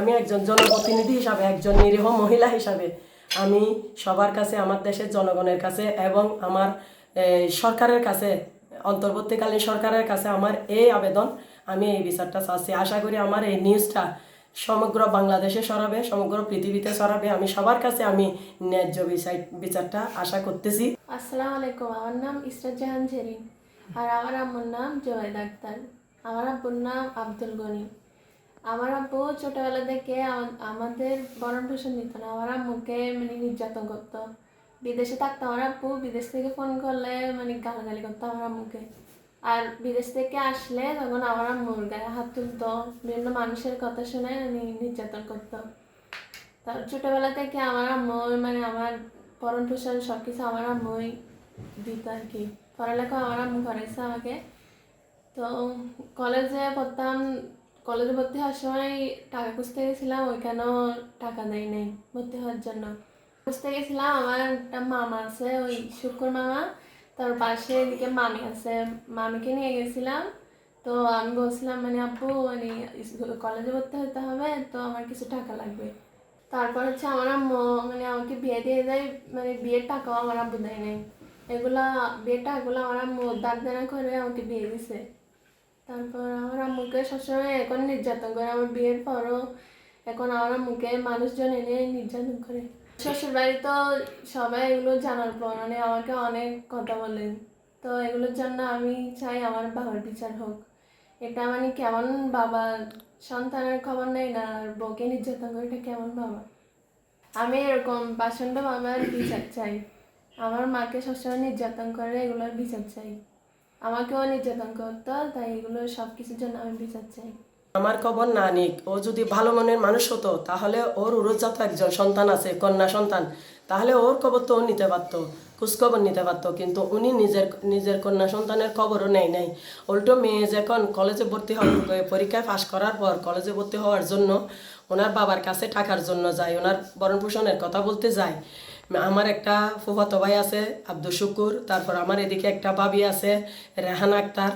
আমি একজন জনপ্রতিনিধি হিসাবে, একজন নিরীহ মহিলা হিসাবে। আমি সবার কাছে, আমার দেশের জনগণের কাছে এবং আমার সরকারের কাছে, অন্তর্বর্তীকালীন সরকারের কাছে আমার এই আবেদন, আমি এই বিচারটা চাচ্ছি। আশা করি আমার এই নিউজটা সমগ্র বাংলাদেশে সরাবে সমগ্র পৃথিবীতে সরাবে আমি সবার কাছে আমি ন্যায্য বিচার, বিচারটা আশা করতেছি। আসসালামু আলাইকুম। আমার নাম ইসরাত জাহান জেরিন আর আমার আম্মুর নাম জোয়েদ আক্তার। আমার আব্বুর নাম আব্দুল গনি। আমার আব্বু ছোটবেলা থেকে আমাদের বরণ পোষণ দিত না। আমার আম্মুকে মানে নির্যাতন করতো। বিদেশে থাকতো আমার আব্বু, বিদেশ থেকে ফোন করলে মানে গালাগালি করতো আমার আম্মুকে। আর বিদেশ থেকে আসলে তখন আমার আম্মুর গায়ে হাত তুলতো, বিভিন্ন মানুষের কথা শুনে মানে নির্যাতন করতো। তার ছোটবেলা থেকে আমার আম্মু মানে আমার পরণ পোষণ সব কিছু আমার আম্মুই দিত আর কি। পড়ালেখা আমার আম্মু করেছে আমাকে। তো কলেজে পড়তাম কলেজে ভর্তি হওয়ার সময় টাকা খুঁজতে গেছিলাম, ওইখানেও টাকা দেয় নাই ভর্তি হওয়ার জন্য। খুঁজতে গেছিলাম, আমার একটা মামা আছে, ওই শুক্র মামা। তার পাশে এদিকে মামি আছে, মামিকে নিয়ে গেছিলাম। তো আমি বলছিলাম মানে আপু মানে কলেজে ভর্তি হতে হবে, তো আমার কিছু টাকা লাগবে। তারপর হচ্ছে আমার মানে আমাকে বিয়ে দিয়ে দেয় মানে বিয়ের টাকাও আমার আব্বু দেয় নাই। এগুলা, বিয়ের টাকাগুলো আমার আম্মু দেনা করে আমাকে বিয়ে দিছে। তারপর আমার আম্মুকে সবসময় এখন নির্যাতন করে, আমার বিয়ের পরও এখন আমার আম্মুকে মানুষজন এনে নির্যাতন করে। শ্বশুর বাড়ি তো সবাই এগুলো জানার পর মানে আমাকে অনেক কথা বলেন। তো এগুলোর জন্য আমি চাই আমার বাবার বিচার হোক। এটা মানে কেমন বাবা? সন্তানের খবর নেই না? আর বউকে নির্যাতন করে এটা কেমন বাবা? আমি এরকম বাসন্ড বাবার বিচার চাই। আমার মাকে সবসময় নির্যাতন করে এগুলোর বিচার চাই। আমাকেও নির্যাতন করতো, তাই এগুলো সব কিছুর জন্য আমি বিচার চাই। আমার খবর না নিক, ও যদি ভালো মনের মানুষ হতো, তাহলে ওর উড়োজাত একজন সন্তান আছে, কন্যা সন্তান। তাহলে ওর খবর তো নিতে পারতো, খোঁজখবর নিতে পারতো, কিন্তু উনি নিজের নিজের কন্যা সন্তানের খবরও নেয় নাই। উল্টো মেয়ে যখন কলেজে ভর্তি হওয়ার পরীক্ষায় পাশ করার পর কলেজে ভর্তি হওয়ার জন্য ওনার বাবার কাছে টাকার জন্য যায়, ওনার বরণ পোষণের কথা বলতে যায়। আমার একটা ফুফাতো ভাই আছে, আব্দুল শুকুর। তারপর আমার এদিকে একটা ভাবি আছে, রেহান আক্তার।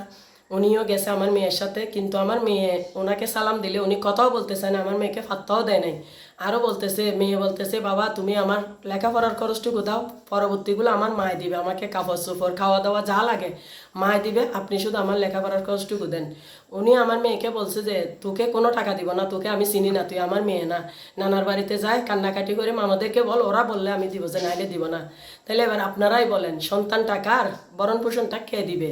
উনিও গেছে আমার মেয়ের সাথে, কিন্তু আমার মেয়ে, ওনাকে সালাম দিলে উনি কথাও বলতে চায় না, আমার মেয়েকে ফাত্তাও দেয় নাই। আরও বলতেছে, মেয়ে বলতেছে, বাবা, তুমি আমার লেখাপড়ার খরচটুকু দাও, পরবর্তীগুলো আমার মায় দিবে, আমাকে কাপড় চোপড় খাওয়া দাওয়া যা লাগে মায় দিবে, আপনি শুধু আমার লেখাপড়ার খরচটুকু দেন। উনি আমার মেয়েকে বলছে যে, তোকে কোনো টাকা দিব না, তোকে আমি চিনি না, তুই আমার মেয়ে না। নানার বাড়িতে যায়, কান্নাকাটি করে মামাদেরকে বল, ওরা বললে আমি দিব যে, নাইলে দিব না। তাহলে এবার আপনারাই বলেন, সন্তান টাকার বরণ পোষণটা কে দিবে?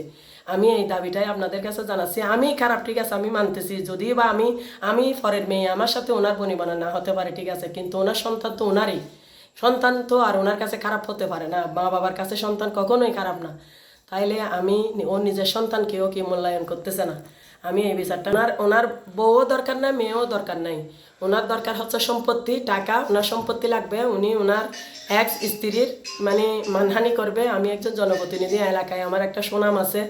আমি এই দাবিটাই আপনাদের কাছে জানাচ্ছি। আমি খারাপ, ঠিক আছে, আমি মানতেছি। যদি বা আমি আমি ফরের মেয়ে, আমার সাথে ওনার বনিবনা না হতে পারে, ঠিক আছে, কিন্তু ওনার সন্তান তো ওনারই। সন্তান তো আর ওনার কাছে খারাপ হতে পারে না। মা বাবার কাছে সন্তান কখনোই খারাপ না। তাইলে আমি ওর নিজের সন্তানকেও কি মূল্যায়ন করতেছে না? আমি এই বিচারটা ওনার ওনার বউও দরকার নাই, মেয়েও দরকার নাই। ওনার দরকার হচ্ছে সম্পত্তি, টাকা, ওনার সম্পত্তি লাগবে। উনি ওনার এক স্ত্রীর মানে মানহানি করবে। আমি একজন জনপ্রতিনিধি এলাকায়, আমার একটা সুনাম আছে।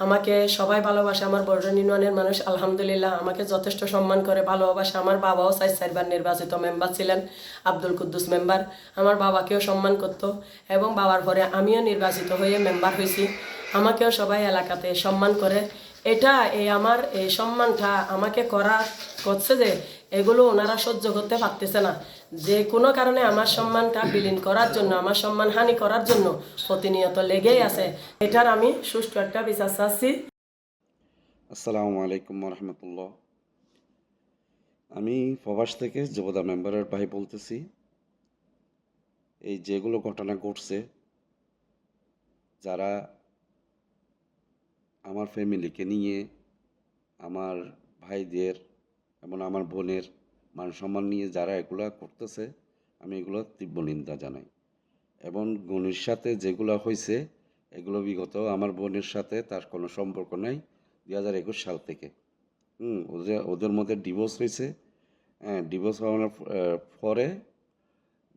আমাকে সবাই ভালোবাসে, আমার বর্ডার ইউনিয়নের মানুষ, আলহামদুলিল্লাহ, আমাকে যথেষ্ট সম্মান করে, ভালোবাসে। আমার বাবাও চাই চারবার নির্বাচিত মেম্বার ছিলেন, আব্দুল কুদ্দুস মেম্বার। আমার বাবাকেও সম্মান করতো এবং বাবার পরে আমিও নির্বাচিত হয়ে মেম্বার হয়েছি। আমাকেও সবাই এলাকাতে সম্মান করে। এটা এই আমার এই সম্মানটা আমাকে করা করছে যে এগুলো ওনারা সহ্য করতে পারতেছে না। যে কোনো কারণে আমার সম্মানটা বিলীন করার জন্য, আমার সম্মান হানি করার জন্য প্রতিনিয়ত লেগেই আছে। এটার আমি সুষ্ঠু একটা বিচার চাচ্ছি। আসসালামু আলাইকুম রহমতুল্লাহ আমি প্রবাস থেকে যুবদা মেম্বারের ভাই বলতেছি, এই যেগুলো ঘটনা ঘটছে, যারা আমার ফ্যামিলিকে নিয়ে, আমার ভাইদের এবং আমার বোনের মান সম্মান নিয়ে যারা এগুলো করতেছে, আমি এগুলো তীব্র নিন্দা জানাই। এবং গণির সাথে যেগুলো হয়েছে এগুলো বিগত আমার বোনের সাথে তার কোনো সম্পর্ক নাই দুই হাজার একুশ সাল থেকে। হুম ওদের ওদের মধ্যে ডিভোর্স হয়েছে হ্যাঁ ডিভোর্স হওয়ার পরে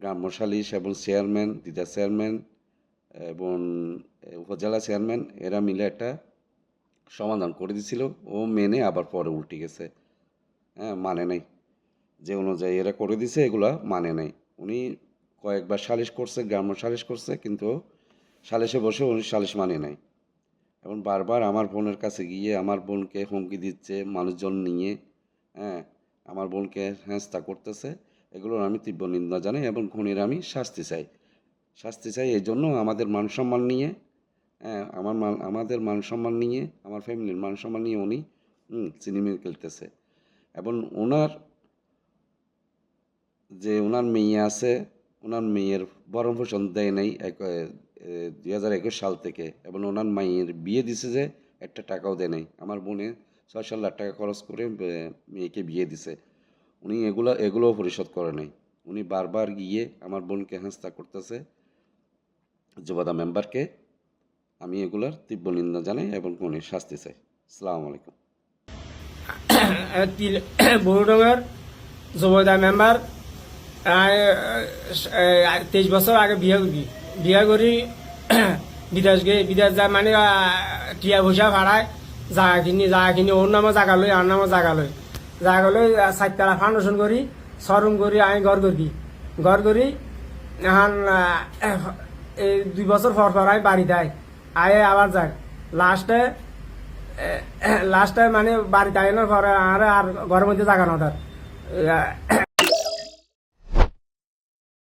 গ্রাম্য সালিশ এবং চেয়ারম্যান দিদা চেয়ারম্যান এবং উপজেলা চেয়ারম্যান এরা মিলে একটা সমাধান করে দিছিল। ও মেনে আবার পরে উল্টে গেছে। হ্যাঁ মানে নাই। যে অনুযায়ী এরা করে দিছে এগুলা মানে নাই। উনি কয়েকবার সালিশ করছে গ্রাম্য সালিশ করছে কিন্তু সালিশে বসে উনি সালিশ মানে নাই। এবং বারবার আমার বোনের কাছে গিয়ে আমার বোনকে হুমকি দিচ্ছে মানুষজন নিয়ে হ্যাঁ আমার বোনকে হেঁচতা করতেছে এগুলোর আমি তীব্র নিন্দা জানাই এবং খুনির আমি শাস্তি চাই। শাস্তি চাই এই জন্য আমাদের মান সম্মান নিয়ে হ্যাঁ, আমার মান আমাদের মান সম্মান নিয়ে আমার ফ্যামিলির মান সম্মান নিয়ে উনি হুম, চিনিমির খেলতেছে। এবং ওনার যে ওনার মেয়ে আছে ওনার মেয়ের ভরণ পোষণ দেয় নাই দুই হাজার একুশ সাল থেকে এবং ওনার মায়ের বিয়ে দিছে যে একটা টাকাও দেয় নাই। আমার বোনে ছয় সাত লাখ টাকা খরচ করে মেয়েকে বিয়ে দিছে। উনি এগুলো, এগুলোও পরিশোধ করে নাই। উনি বারবার গিয়ে আমার বোনকে হাস্তা করতেছে, যুবদা মেম্বারকে। আমি এগুলোর তীব্র নিন্দা জানাই এবং উনি শাস্তি চাই। আসসালামু আলাইকুম। বড়ডঙ্গার জবৈদা মেম্বার তেইশ বছর আগে বিয়ে করি। বিয়ে করি, বিদেশ গিয়ে, বিদেশ যায় মানে টিয়া পয়সা ভাড়ায় জাগা কিনি ওর নামে জাগা লই, আর নামে জাগা লই। জাগা লই চারতলা ফাউন্ডেশন করি শোরুম করি, আমি ঘর করি। ঘর করি, এখন এই দুই বছর পর পর আমি বাড়ি দেয় আয়ে আবার যাক লাস্টে লাস্টে মানে বাড়িতে আইনের পরে আর ঘরের মধ্যে জায়গা না তার।